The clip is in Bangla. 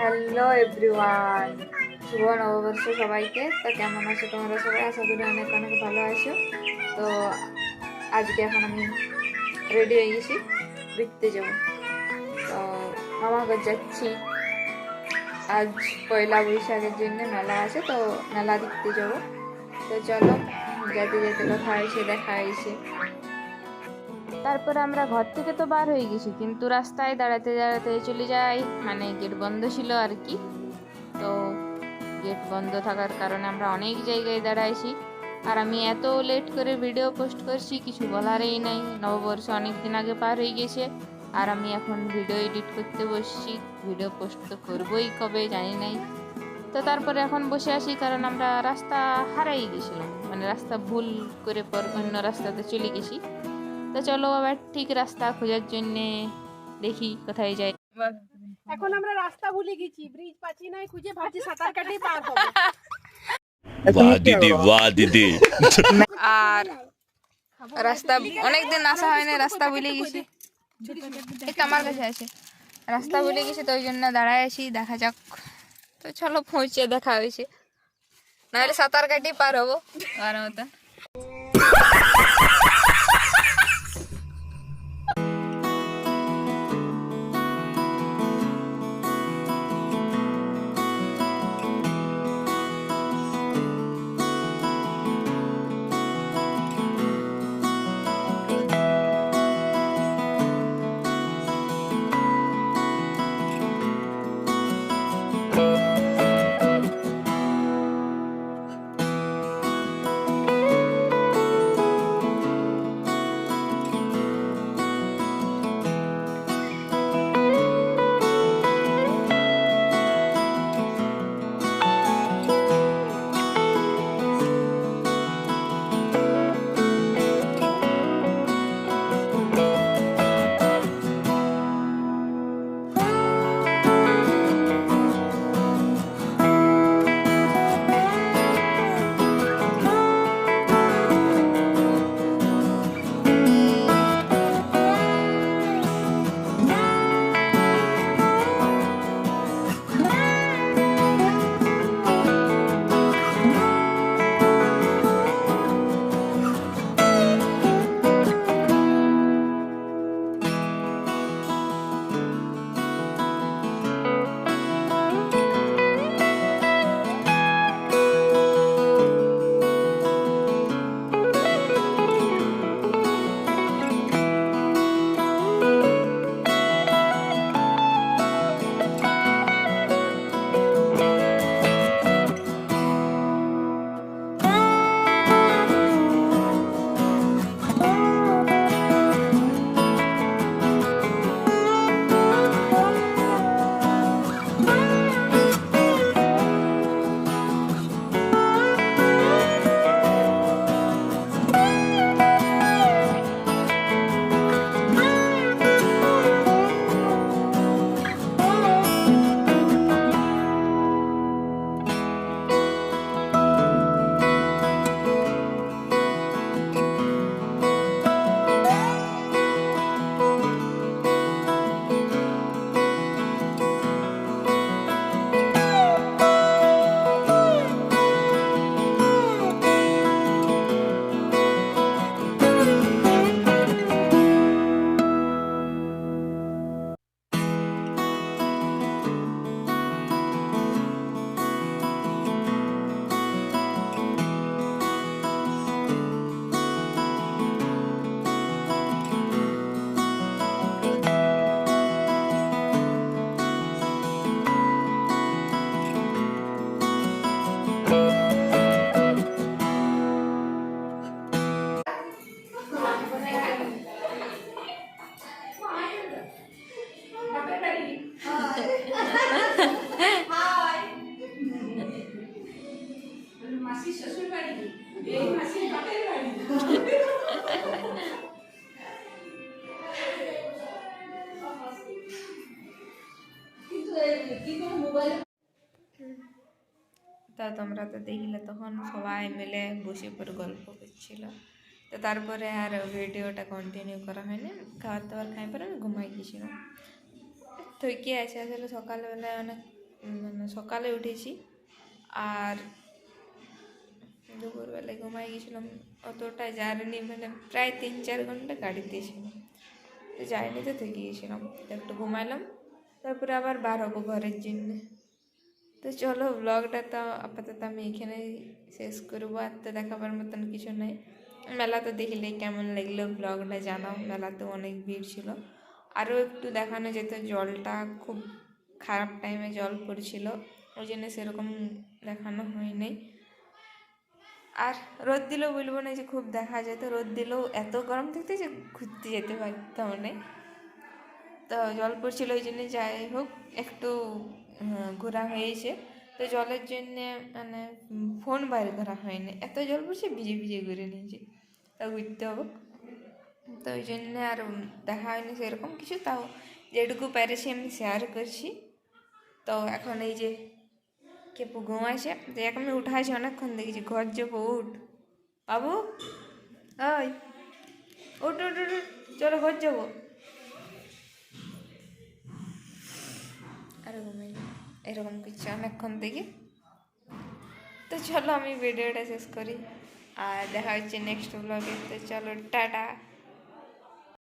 হ্যালো এভরিওয়ান শুভ নববর্ষ সবাইকে। তো কেমন আছো তোমরা সবাই? আশা করি অনেক অনেক ভালো আছো। তো আজকে এখন আমি রেডি হয়ে গেছি দেখতে যাব। তো মামাকে যাচ্ছি। আজ পয়লা বৈশাখের জন্য মেলা আছে, তো মেলা দেখতে যাব। তো চলো, যেতে যেতে কথা হয়েছে, দেখা হয়েছে। তারপরে আমরা ঘর থেকে তো বার হয়ে গেছি, কিন্তু রাস্তায় দাঁড়াতে দাঁড়াতে চলে যাই। মানে গেট বন্ধ ছিল আর কি। তো গেট বন্ধ থাকার কারণে আমরা অনেক জায়গায় দাঁড়াইছি। আর আমি এত লেট করে ভিডিও পোস্ট করছি, কিছু বলারই নাই। নববর্ষ অনেক দিন আগে পার হয়ে গেছে। আর আমি এখন ভিডিও এডিট করতে বসছি। ভিডিও পোস্ট তো করবোই কবে, জানি নাই। তো তারপরে এখন বসে আছি, কারণ আমরা রাস্তা হারাই গেছিলাম। মানে রাস্তা ভুল করে পর অন্য রাস্তাতে চলে গেছি। তো চলো আবার ঠিক রাস্তা খোঁজার জন্যে দেখি কোথায় যাই। এখন আমরা রাস্তা ভুলে গেছি ব্রিজ পাচ্ছি না খুঁজে ভাবছি সাঁতার কাটেই পার হব। বাহ দিদি বাহ দিদি। আর রাস্তা অনেকদিন আসা হয়নি রাস্তা ভুলে গেছি। এটা আমার কাছে আছে। রাস্তা ভুলে গেছি তো ওই জন্য দাঁড়ায় আছি দেখা যাক। তো চলো পৌঁছে দেখা হয়েছে। নাহলে সাঁতার কাটি পার হব। আর মতো তা তোমরা তো দেখলে তখন সবাই মিলে বসে পড়ে গল্প করছিল। তো তারপরে আর ভিডিওটা কন্টিনিউ করা হয়নি। খাবার দাবার খাই পরে আমি ঘুমাই গেছিলাম। তো কি আছে, আসলে সকালবেলায় অনেক মানে সকালে উঠেছি। আর দুপুরবেলায় ঘুমাই গেছিলাম। অতটা জার্নি মানে প্রায় তিন চার ঘণ্টা গাড়িতে ছিলাম। জার্নিতে থেকে গেছিলাম। একটু ঘুমাইলাম, তারপরে আবার বার হব ঘরের জন্য। তো চলো ব্লগটা তো আপাতত আমি এখানেই শেষ করব। আর তো দেখাবার মতন কিছু নেই। মেলা তো দেখলে কেমন লাগল ব্লগটা জানাও। মেলাতে অনেক ভিড় ছিল। আরও একটু দেখানো যেত, জলটা খুব খারাপ টাইমে জল পড়ছিল। ওই জন্য সেরকম দেখানো হয়নি আর রোদ দিলেও বলব না যে খুব দেখা যেত রোদ দিলেও এত গরম থাকতে যে ঘুরতে যেতে পারতাম না। তো জল পড়ছিল ওই জন্য যাই হোক, একটু ঘোরা হয়েছে। তো জলের জন্যে মানে ফোন বাইরে করা হয়নি। এত জল পড়ছে, ভিজে ভিজে ঘুরে নিয়েছি। তা ঘুরতে হবে। তো ওই জন্য আর দেখা হয়নি সেরকম কিছু। তাও যেটুকু পেরেছি আমি শেয়ার করছি। তো এখন এই যে কেপু ঘুমাইছে তো এক আমি উঠাইছি অনেকক্ষণ দেখেছি ঘর যাব উঠ। বাবু ওই উঠ উঠ উঠ, চলো ঘর যাব আর ঘুমাই এরকম কিছু অনেকক্ষণ দেখি। তো চলো আমি ভিডিওটা শেষ করি। আর দেখা হচ্ছে নেক্সট ব্লগে তো চলো টাটা।